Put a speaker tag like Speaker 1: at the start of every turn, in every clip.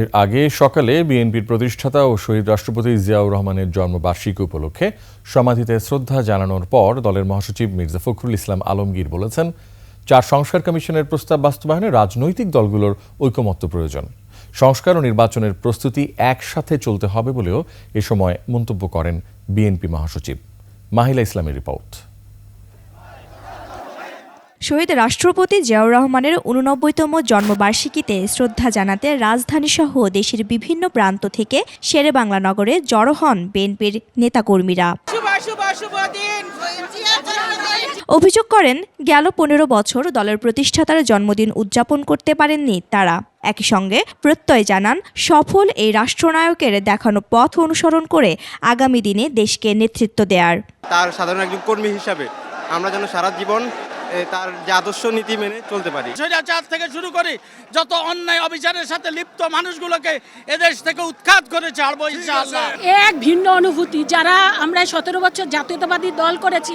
Speaker 1: এর আগে সকালে বিএনপির প্রতিষ্ঠাতা ও শহীদ রাষ্ট্রপতি জিয়াউর রহমানের জন্মবার্ষিকী উপলক্ষে সমাধিতে শ্রদ্ধা জানানোর পর দলের মহাসচিব মির্জা ফখরুল ইসলাম আলমগীর বলেছেন, চার সংস্কার কমিশনের প্রস্তাব বাস্তবায়নে রাজনৈতিক দলগুলোর ঐকমত্য প্রয়োজন। সংস্কার ও নির্বাচনের প্রস্তুতি একসাথে চলতে হবে বলেও এ সময় মন্তব্য করেন বিএনপি মহাসচিব। মাহিলা ইসলামের রিপোর্ট।
Speaker 2: শহীদ রাষ্ট্রপতি জিয়াউর রহমানের উননব্বইতম জন্মবার্ষিকীতে শ্রদ্ধা জানাতে রাজধানীসহ দেশের বিভিন্ন প্রান্ত থেকে শেরে বাংলা নগরে জড়ো হন বিএনপির নেতাকর্মীরা। অভিযোগ করেন, গেল পনেরো বছর দলের প্রতিষ্ঠাতার জন্মদিন উদযাপন করতে পারেননি তারা। একই সঙ্গে প্রত্যয় জানান, সফল এই রাষ্ট্রনায়কের দেখানো পথ অনুসরণ করে আগামী দিনে দেশকে নেতৃত্ব দেওয়ার
Speaker 3: তার সাধারণ একজন কর্মী হিসাবে আমরা যেন সারা জীবন তার যে আদর্শ নীতি মেনে চলতে পারি।
Speaker 4: স্বৈরাচার থেকে শুরু করে যত অন্যায় অবিচারের সাথে লিপ্ত মানুষগুলোকে এদেশ থেকে উৎখাত করে ছাড়বো ইনশাআল্লাহ।
Speaker 5: এক ভিন্ন অনুভূতি যারা আমরা সতেরো বছর জাতীয়তাবাদী দল করেছি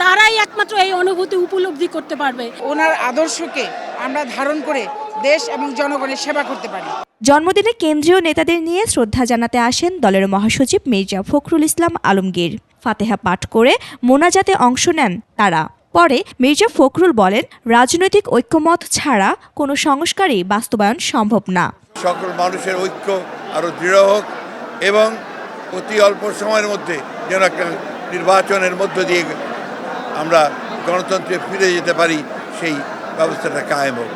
Speaker 5: তারাই একমাত্র এই অনুভূতি উপলব্ধি করতে পারবে।
Speaker 6: ওনার আদর্শকে আমরা ধারণ করে দেশ এবং জনগণের সেবা করতে পারি।
Speaker 2: জন্মদিনে কেন্দ্রীয় নেতাদের নিয়ে শ্রদ্ধা জানাতে আসেন দলের মহাসচিব মির্জা ফখরুল ইসলাম আলমগীর। ফাতেহা পাঠ করে মোনাজাতে অংশ নেন তারা। পরে মির্জা ফখরুল বলেন রাজনৈতিক ঐক্যমত ছাড়া কোনো সংস্কারই বাস্তবায়ন সম্ভব না।
Speaker 7: সকল মানুষের ঐক্য আরও দৃঢ় হোক এবং অতি অল্প সময়ের মধ্যে যেন একটা নির্বাচনের মধ্য দিয়ে আমরা গণতন্ত্রে ফিরে যেতে পারি সেই ব্যবস্থাটা কায়েম হোক।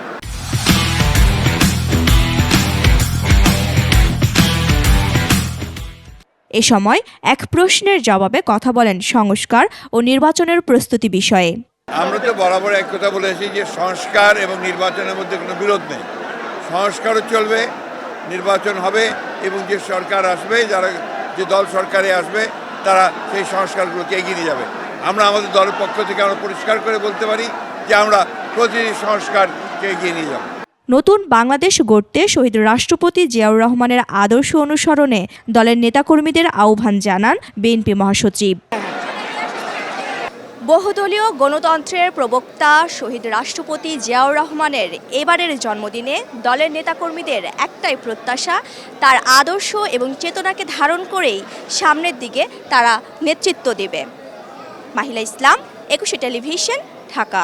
Speaker 2: এ সময় এক প্রশ্নের জবাবে কথা বলেন সংস্কার ও নির্বাচনের প্রস্তুতি বিষয়ে।
Speaker 7: আমরা তো বরাবর এক কথা বলেছি যে সংস্কার এবং নির্বাচনের মধ্যে কোনো বিরোধ নেই। সংস্কারও চলবে, নির্বাচন হবে এবং যে সরকার আসবে, যারা যে দল সরকারে আসবে, তারা সেই সংস্কারগুলোকে এগিয়ে নিয়ে যাবে। আমরা আমাদের দলের পক্ষ থেকে আমরা পরিষ্কার করে বলতে পারি যে আমরা প্রতিটি সংস্কারকে এগিয়ে নিয়ে যাব।
Speaker 2: নতুন বাংলাদেশ গড়তে শহীদ রাষ্ট্রপতি জিয়াউর রহমানের আদর্শ অনুসরণে দলের নেতাকর্মীদের আহ্বান জানান বিএনপি মহাসচিব। বহুদলীয় গণতন্ত্রের প্রবক্তা শহীদ রাষ্ট্রপতি জিয়াউর রহমানের এবারের জন্মদিনে দলের নেতাকর্মীদের একটাই প্রত্যাশা, তার আদর্শ এবং চেতনাকে ধারণ করেই সামনের দিকে তারা নেতৃত্ব দেবে। মাহিলা ইসলাম, একুশে টেলিভিশন, ঢাকা।